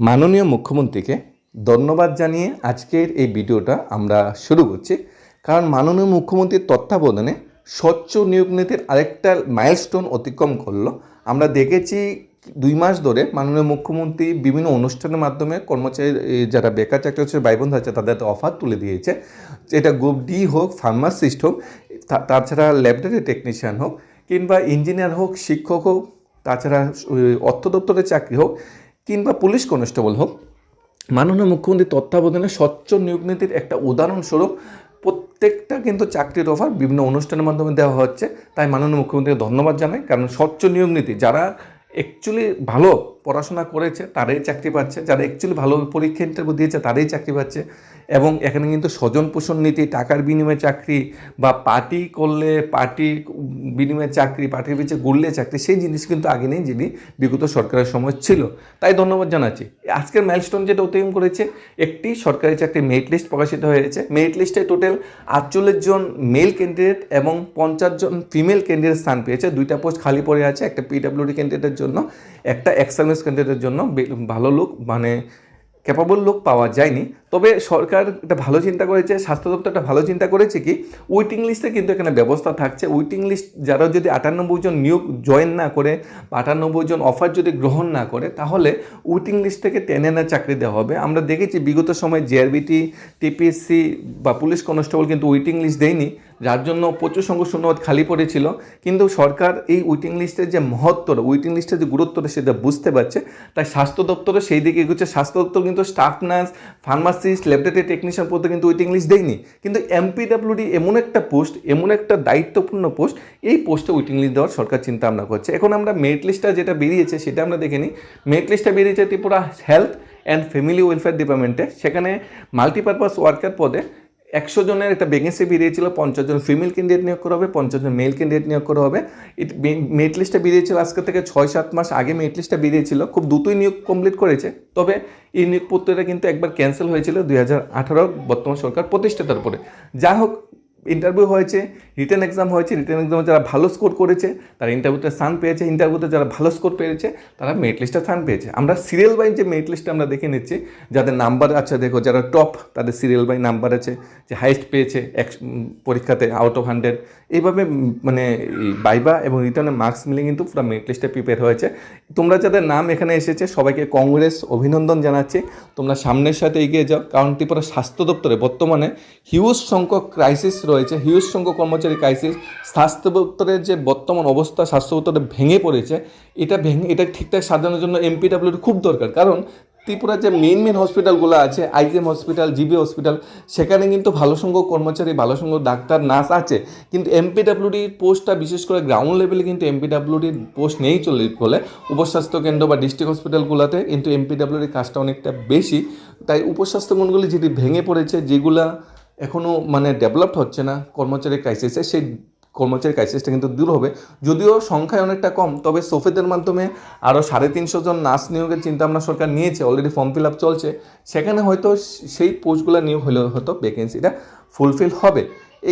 মাননীয় মুখ্যমন্ত্রীকে ধন্যবাদ জানিয়ে আজকের এই ভিডিওটা আমরা শুরু করছি। কারণ মাননীয় মুখ্যমন্ত্রীর তত্ত্বাবধানে স্বচ্ছ নিয়োগ নীতির আরেকটা মাইলস্টোন অতিক্রম করল। আমরা দেখেছি দুই মাস ধরে মাননীয় মুখ্যমন্ত্রী বিভিন্ন অনুষ্ঠানের মাধ্যমে কর্মচারী যারা বেকার চাকরি হচ্ছে ভাই বোন আছে, তাদের অফার তুলে দিয়েছে। এটা গ্রুপ ডি হোক ফার্মাসিস্ট হোক তাছাড়া ল্যাবরেটরি টেকনিশিয়ান হোক, কিংবা ইঞ্জিনিয়ার হোক, শিক্ষক হোক, তাছাড়া অর্থ দপ্তরের চাকরি হোক কিংবা পুলিশ কনস্টেবল হোক, মাননীয় মুখ্যমন্ত্রীর তত্ত্বাবধানে স্বচ্ছ নিয়োগ নীতির একটা উদাহরণস্বরূপ প্রত্যেকটা কিন্তু চাকরির অফার বিভিন্ন অনুষ্ঠানের মাধ্যমে দেওয়া হচ্ছে। তাই মাননীয় মুখ্যমন্ত্রীকে ধন্যবাদ জানাই। কারণ স্বচ্ছ নিয়োগ নীতি, যারা অ্যাকচুয়ালি ভালো পড়াশোনা করেছে, তারাই চাকরি পাচ্ছে। যারা অ্যাকচুয়ালি ভালো পরীক্ষা ইন্টারভিউ দিয়েছে, তারাই চাকরি পাচ্ছে। এবং এখানে কিন্তু স্বজন পোষণ নীতি, টাকার বিনিময়ে চাকরি বা পার্টি করলে পার্টি বিনিময়ে চাকরি, পার্টির পিছিয়ে ঘুরলে চাকরি, সেই জিনিস কিন্তু আগে নেই যিনি বিগত সরকারের সময় ছিল। তাই ধন্যবাদ জানাচ্ছি। আজকের মাইলস্টোন যেটা অতিক্রম করেছে, একটি সরকারি চাকরি মেরিট লিস্ট প্রকাশিত হয়েছে। মেরিট লিস্টে টোটাল আটচল্লিশ জন মেল ক্যান্ডিডেট এবং পঞ্চাশ জন ফিমেল ক্যান্ডিডেট স্থান পেয়েছে। দুইটা পোস্ট খালি পড়ে আছে, একটা পিডাব্লিউডি ক্যান্ডিডেটের জন্য, একটা এক্সামিনেস ক্যান্ডিডেটের জন্য ভালো লোক মানে ক্যাপাবল লোক পাওয়া যায়নি। তবে সরকার একটা ভালো চিন্তা করেছে, স্বাস্থ্য দপ্তর একটা ভালো চিন্তা করেছে কি ওয়েটিং লিস্টে কিন্তু এখানে ব্যবস্থা থাকছে। ওয়েটিং লিস্ট যারা যদি আটানব্বই জন নিয়োগ জয়েন না করে আটানব্বই জন অফার যদি গ্রহণ না করে, তাহলে ওয়েটিং লিস্ট থেকে টেনে না চাকরি দেওয়া হবে। আমরা দেখেছি বিগত সময় জেআরবিটি টিপিএসসি বা পুলিশ কনস্টেবল কিন্তু ওয়েটিং লিস্ট দেয়নি, যার জন্য প্রচুর সংখ্যক শূন্যপদ খালি পড়েছিল। কিন্তু সরকার এই ওয়েটিং লিস্টের যে মহত্বটা ওয়েটিং লিস্টের যে গুরুত্বটা সেটা বুঝতে পারছে। তাই স্বাস্থ্য দপ্তরও সেই দিকে এগোচ্ছে। স্বাস্থ্য দপ্তর কিন্তু staff nurse pharmacist laboratory technician পদে কিন্তু ওয়েটিং লিস্ট দেয়নি। কিন্তু এমপিডাব্লিউডি এমন একটা পোস্ট এমন একটা দায়িত্বপূর্ণ পোস্ট এই পোস্টে ওয়েটিং লিস্ট দেওয়ার সরকার চিন্তা ভাবনা করছে। এখন আমরা মেরিট লিস্টটা যেটা বেরিয়েছে সেটা আমরা দেখে নিই। মেরিট লিস্টটা বেরিয়েছে Tripura health and family welfare ডিপার্টমেন্টে সেখানে মাল্টিপারপাস ওয়ার্কার পদে একশো জনের একটা ভ্যাকেন্সি বেরিয়েছিল, পঞ্চাশ জন ফিমেল ক্যান্ডিডেট নিয়োগ করা হবে, পঞ্চাশ জন মেল ক্যান্ডিডেট নিয়োগ করা হবে। ইট মেরিট লিস্টটা বেরিয়েছিল আজকে থেকে ছয়, সাত মাস আগে মেরিট লিস্টটা বেরিয়েছিল। খুব দ্রুতই নিয়োগ কমপ্লিট করেছে। তবে এই নিয়োগপত্রটা কিন্তু একবার ক্যান্সেল হয়েছিল দুই হাজার আঠারো বর্তমান সরকার প্রতিষ্ঠাতার পরে যা হোক ইন্টারভিউ হয়েছে রিটার্ন এক্সাম হয়েছে রিটেন এক্সামে যারা ভালো স্কোর করেছে, তারা ইন্টারভিউতে স্থান পেয়েছে। ইন্টারভিউতে যারা ভালো স্কোর পেয়েছে, তারা মেরিট লিস্টে স্থান পেয়েছে। আমরা সিরিয়াল বাই যে মেরিট লিস্টটা আমরা দেখে নিচ্ছি, যাদের নাম্বার আছে, দেখো যারা টপ তাদের সিরিয়াল বাই নাম্বার আছে, যে হাইস্ট পেয়েছে এক পরীক্ষাতে আউট অফ হান্ড্রেড এইভাবে মানে বাইবা এবং রিটার্নের মার্কস মিলে কিন্তু পুরো মেরিট লিস্টে প্রিপেয়ার হয়েছে। তোমরা যাদের নাম এখানে এসেছে, সবাইকে কংগ্রেস অভিনন্দন জানাচ্ছি। তোমরা সামনের সাথে এগিয়ে যাও, কারণ ত্রিপুরা স্বাস্থ্য দপ্তরে বর্তমানে হিউজ সংখ্যক ক্রাইসিস রয়েছে। হিউজ সংখ্যক কর্মচারী ক্রাইসিস স্বাস্থ্য দপ্তরের যে বর্তমান অবস্থা স্বাস্থ্য দপ্তরে ভেঙে পড়েছে, এটা ভেঙে, এটা ঠিকঠাক সাজানোর জন্য এমপিডাব্লিউর খুব দরকার। কারণ ত্রিপুরার যে মেন মেন হসপিটালগুলো আছে আইজিএম হসপিটাল জিবি হসপিটাল সেখানে কিন্তু ভালো সংখ্যক কর্মচারী, ভালো সংখ্যক ডাক্তার, নার্স আছে। কিন্তু এমপিডাব্লিউডির পোস্টটা বিশেষ করে গ্রাউন্ড লেভেলে কিন্তু এমপিডাব্লিউডির পোস্ট নেই চলে বলে। উপস্বাস্থ্য কেন্দ্র বা ডিস্ট্রিক্ট হসপিটালগুলোতে কিন্তু এমপিডাব্লিউডির কাজটা অনেকটা বেশি। তাই উপস্বাস্থ্য কেন্দ্রগুলি যেটি ভেঙে পড়েছে, যেগুলা এখনও মানে ডেভেলপড হচ্ছে না কর্মচারী ক্রাইসিসে সেই কর্মচারী ক্রাইসিসটা কিন্তু দূর হবে। যদিও সংখ্যায় অনেকটা কম, তবে সোফেদের মাধ্যমে আরও সাড়ে তিনশো জন নার্স নিয়োগের চিন্তা ভাবনা সরকার নিয়েছে অলরেডি ফর্ম ফিল আপ চলছে। সেখানে হয়তো সেই পোস্টগুলো নিয়োগ হলে হয়তো ভ্যাকেন্সিটা ফুলফিল হবে।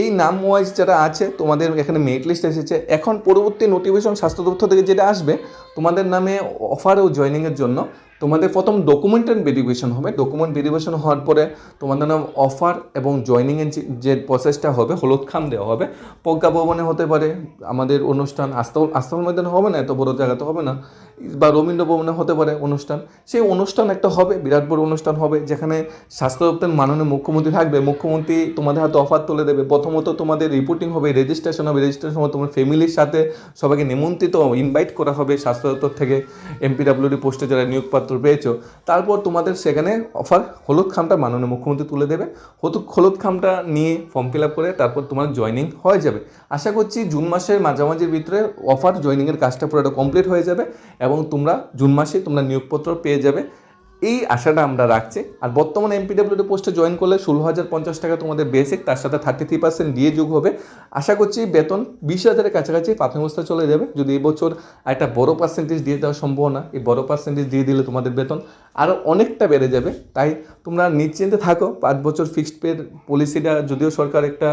এই নাম ওয়াইজ যারা আছে, তোমাদের এখানে মেরিট লিস্ট এসেছে। এখন পরবর্তী নোটিফিকেশন স্বাস্থ্য দপ্তর থেকে যেটা আসবে তোমাদের নামে অফার ও জয়েনিংয়ের জন্য তোমাদের প্রথম ডকুমেন্ট অ্যান্ড ভেরিফিকেশন হবে। ডকুমেন্ট ভেরিফিকেশন হওয়ার পরে তোমাদের নাম অফার এবং জয়েনিংয়ের যে- প্রসেসটা হবে, হলুদ খাম দেওয়া হবে। প্রজ্ঞা ভবনে হতে পারে, আমাদের অনুষ্ঠান আস্থা আস্থার ময়দানে হবে না, এত বড় জায়গাতে হবে না। বা রবীন্দ্র ভবনে হতে পারে অনুষ্ঠান। সেই অনুষ্ঠান একটা হবে, বিরাট বড় অনুষ্ঠান হবে, যেখানে স্বাস্থ্য দপ্তরের মাননীয় মুখ্যমন্ত্রী থাকবে। মুখ্যমন্ত্রী তোমাদের হাতে অফার তুলে দেবে। প্রথমত তোমাদের রিপোর্টিং হবে রেজিস্ট্রেশন হবে। রেজিস্ট্রেশন হবে তোমার ফ্যামিলির সাথে সবাইকে নিমন্ত্রিত ইনভাইট করা হবে স্বাস্থ্য দপ্তর থেকে এমপিডাব্লিউডি পোস্টে যারা নিয়োগপত্র পেয়েছ, তারপর তোমাদের সেখানে অফার হলুদ খামটা মাননীয় মুখ্যমন্ত্রী তুলে দেবে। হলুদ হলুদ খামটা নিয়ে ফর্ম ফিল আপ করে তারপর তোমার জয়নিং হয়ে যাবে। আশা করছি জুন মাসের মাঝামাঝির ভিতরে অফার জয়নিংয়ের কাজটা পুরোটা কমপ্লিট হয়ে যাবে এবং তোমরা জুন মাসে তোমরা নিয়োগপত্র পেয়ে যাবে। এই আশাটা আমরা রাখছি। আর বর্তমানে এমপিডাব্লিউডি পোস্টে জয়েন করলে ষোলো হাজার পঞ্চাশ টাকা তোমাদের বেসিক তার সাথে থার্টি থ্রি পার্সেন্ট দিয়ে যোগ হবে। আশা করছি বেতন বিশ হাজারের কাছাকাছি প্রাথমিক অবস্থা চলে যাবে। যদি এবছর বছর একটা বড় পার্সেন্টেজ দিয়ে দেওয়া সম্ভব না এই বড় পার্সেন্টেজ দিয়ে দিলে তোমাদের বেতন আরও অনেকটা বেড়ে যাবে। তাই তোমরা নিশ্চিন্তে থাকো, পাঁচ বছর ফিক্সড পের পলিসিটা যদিও সরকার একটা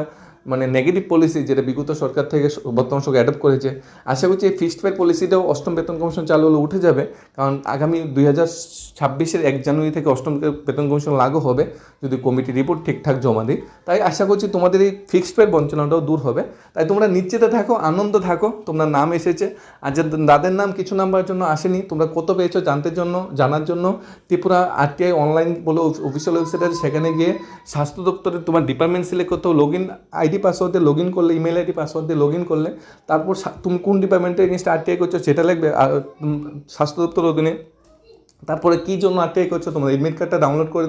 মানে নেগেটিভ পলিসি যেটা বিগত সরকার থেকে বর্তমান সরকার অ্যাডপ্ট করেছে, আশা করছি এই ফিক্সড পে পলিসিটাও অষ্টম বেতন কমিশন চালু হলে উঠে যাবে। কারণ আগামী দুই হাজার ছাব্বিশের এক জানুয়ারি থেকে অষ্টম বেতন কমিশন লাগু হবে, যদি কমিটি রিপোর্ট ঠিকঠাক জমা দিই তাই আশা করছি তোমাদের এই ফিক্সড পের বঞ্চনাটাও দূর হবে। তাই তোমরা নিশ্চিতে থাকো, আনন্দ থাকো, তোমরা নাম এসেছে। আর যে যাদের নাম কিছু নাম্বার জন্য আসেনি, তোমরা কত পেয়েছ জানতে জন্য, জানার জন্য। ত্রিপুরা আরটিআই অনলাইন বলে অফিসিয়াল ওয়েবসাইট আছে, সেখানে গিয়ে স্বাস্থ্য দপ্তরে তোমার ডিপার্টমেন্ট সিলেক্ট করতে লগ ইন আইডি পাসওয়ার্ড দিয়ে লগ ইন করলে ইমেল আইডি পাসওয়ার্ড দিয়ে লগ ইন করলে, তারপর তুমি কোন ডিপার্টমেন্টে এগেনস্ট আরটিআই করছ সেটা লাগবে স্বাস্থ্য দপ্তর অধীনে। তারপরে কী জন্য আরটিআই করছ তোমার? এডমিট কার্ডটা ডাউনলোড করে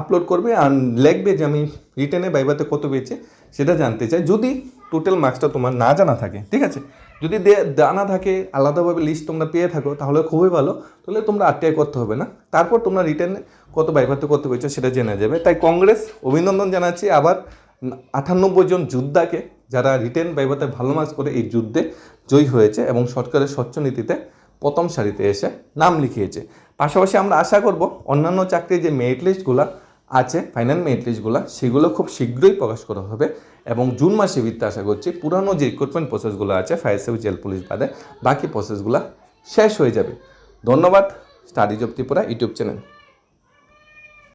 আপলোড করবে আর লিখবে যে আমি রিটেনে বাইবাতে কত পেয়েছে সেটা জানতে চাই। যদি টোটাল মার্কসটা তোমার না জানা থাকে, ঠিক আছে? যদি জানা থাকে, আলাদাভাবে লিস্ট তোমরা পেয়ে থাকো, তাহলে খুবই ভালো। তাহলে তোমরা আরটিআই করতে হবে না। তারপর তোমরা রিটার্নে কত বাইবাতে কত পেয়েছ সেটা জেনে যাবে। তাই কংগ্রেস, অভিনন্দন জানাচ্ছি। আবার আটানব্বই জন যোদ্ধাকে যারা রিটেন বাইবাতে ভালো মার্কস করে এই যুদ্ধে জয়ী হয়েছে এবং সরকারের স্বচ্ছ নীতিতে প্রথম সারিতে এসে নাম লিখিয়েছে। পাশাপাশি আমরা আশা করব অন্যান্য চাকরির যে মেরিট লিস্টগুলো আছে ফাইনাল মেরিট লিস্টগুলো সেগুলো খুব শীঘ্রই প্রকাশ করা হবে এবং জুন মাসে ভিত্তি আশা করছি পুরানো যে রিক্রুটমেন্ট প্রসেসগুলো আছে ফায়ার সার্ভিস জেল পুলিশ বাদে বাকি প্রসেসগুলো শেষ হয়ে যাবে। ধন্যবাদ study of Tripura YouTube channel